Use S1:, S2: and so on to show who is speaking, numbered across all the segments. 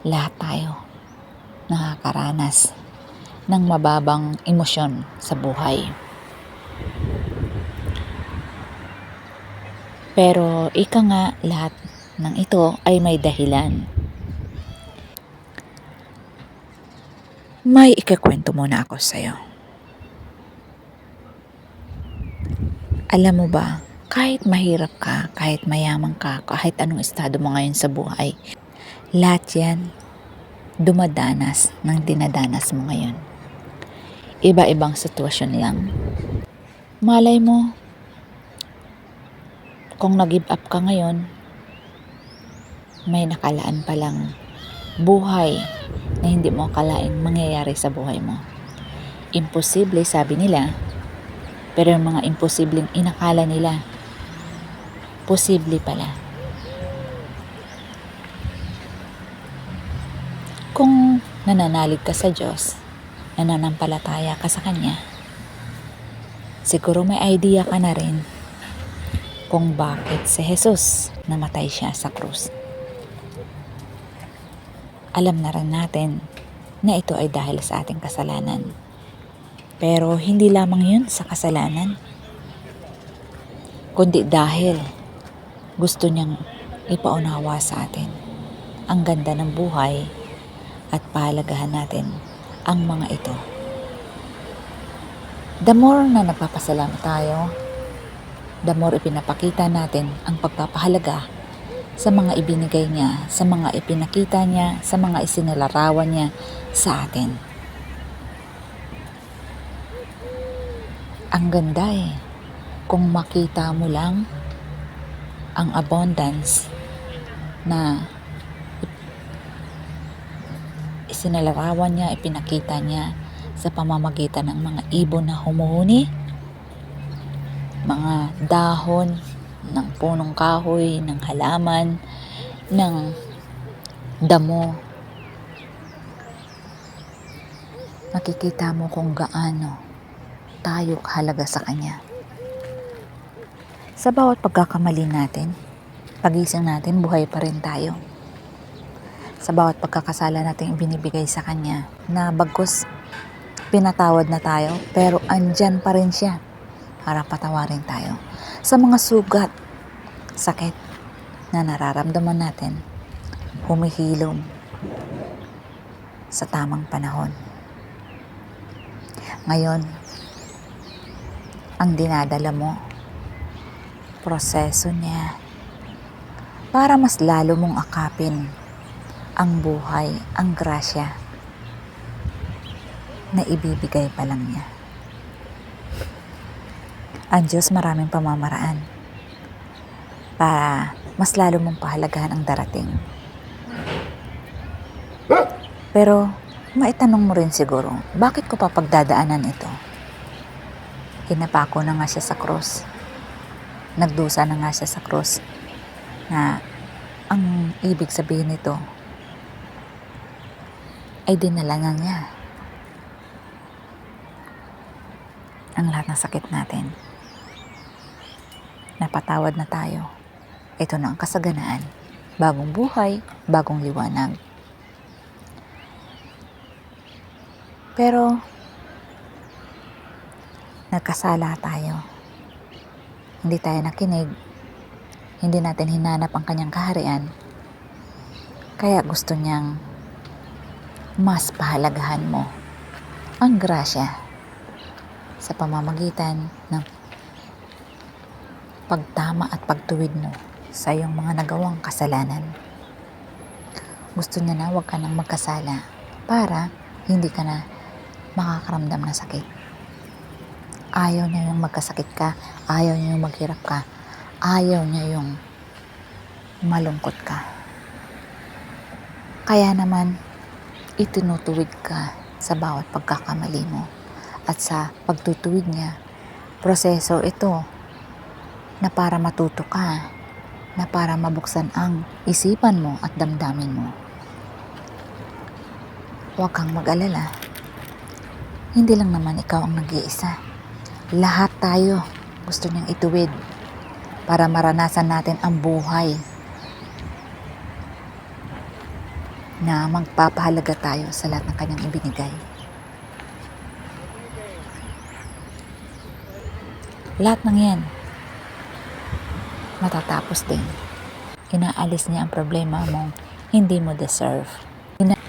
S1: Lahat tayo nakakaranas ng mababang emosyon sa buhay. Pero ika nga lahat ng ito ay may dahilan. May ikakwento muna ako sa'yo. Alam mo ba, kahit mahirap ka, kahit mayaman ka, kahit anong estado mo ngayon sa buhay, lahat yan dumadanas ng dinadanas mo ngayon. Iba-ibang sitwasyon lang. Malay mo, kung nag-give up ka ngayon, may nakalaan palang buhay na hindi mo akalaing mangyayari sa buhay mo. Imposible, sabi nila, pero yung mga imposibleng inakala nila, posible pala. Kung nananalig ka sa Diyos, nananampalataya ka sa Kanya, siguro may idea ka na rin kung bakit si Jesus namatay siya sa krus. Alam na rin natin na ito ay dahil sa ating kasalanan. Pero hindi lamang yun sa kasalanan, kundi dahil gusto niyang ipaunawa sa atin ang ganda ng buhay at pahalagahan natin ang mga ito. The more na nagpapasalamat tayo, the more ipinapakita natin ang pagpapahalaga sa mga ibinigay niya, sa mga ipinakita niya, sa mga isinilarawan niya sa atin. Ang ganda eh. Kung makita mo lang ang abundance na isinalarawan niya, ipinakita niya sa pamamagitan ng mga ibon na humuhuni, mga dahon ng punong kahoy, ng halaman, ng damo. Makikita mo kung gaano tayo kahalaga sa Kanya. Sa bawat pagkakamali natin, pagising natin, buhay pa rin tayo. Sa bawat pagkakasala natin binibigay sa Kanya, na bagkus pinatawad na tayo, pero andyan pa rin siya para patawarin tayo. Sa mga sugat, sakit na nararamdaman natin, humihilom sa tamang panahon. Ngayon, ang dinadala mo, proseso niya para mas lalo mong akapin ang buhay, ang grasya na ibibigay pa lang niya. Ang Diyos maraming pamamaraan para mas lalo mong pahalagahan ang darating. Pero maitanong mo rin siguro, bakit ko pa pagdadaanan ito? Hinapako na nga siya sa cross. Nagdusa na nga siya sa cross na ang ibig sabihin nito ay dinala nga niya ang lahat ng sakit natin. Napatawad na tayo. Ito na ang kasaganaan. Bagong buhay, bagong liwanag. Pero, nagkasala tayo. Hindi tayo nakinig. Hindi natin hinanap ang kanyang kaharian. Kaya gusto niyang mas pahalagahan mo ang grasya sa pamamagitan ng pagtama at pagtuwid mo sa iyong mga nagawang kasalanan. Gusto niya na huwag ka nang magkasala para hindi ka na makakaramdam ng sakit. Ayaw niya yung magkasakit ka, ayaw niya yung maghirap ka, ayaw niya yung malungkot ka. Kaya naman, itinutuwid ka sa bawat pagkakamali mo at sa pagtutuwid niya. Proseso ito na para matuto ka, na para mabuksan ang isipan mo at damdamin mo. Huwag kang mag-alala. Hindi lang naman ikaw ang nag-iisa. Lahat tayo gusto niyang ituwid para maranasan natin ang buhay na magpapahalaga tayo sa lahat ng kanyang ibinigay. Lahat ng yan, matatapos din. Inaalis niya ang problema mong hindi mo deserve. Ina-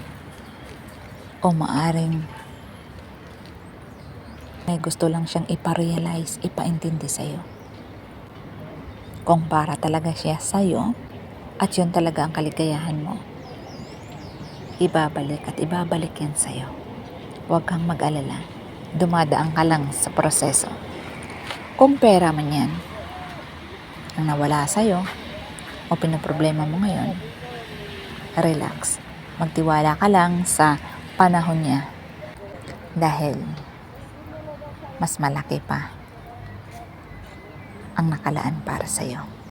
S1: o maaring may gusto lang siyang iparealize, ipaintindi sa'yo. Kung para talaga siya sa'yo, at yun talaga ang kaligayahan mo, ibabalik at ibabalik yan sa'yo. Huwag kang mag-alala. Dumadaan ka lang sa proseso. Kung pera man yan, ang nawala sa'yo, o pinaproblema mo ngayon, relax. Magtiwala ka lang sa panahon niya. Dahil mas malaki pa ang nakalaan para sa'yo.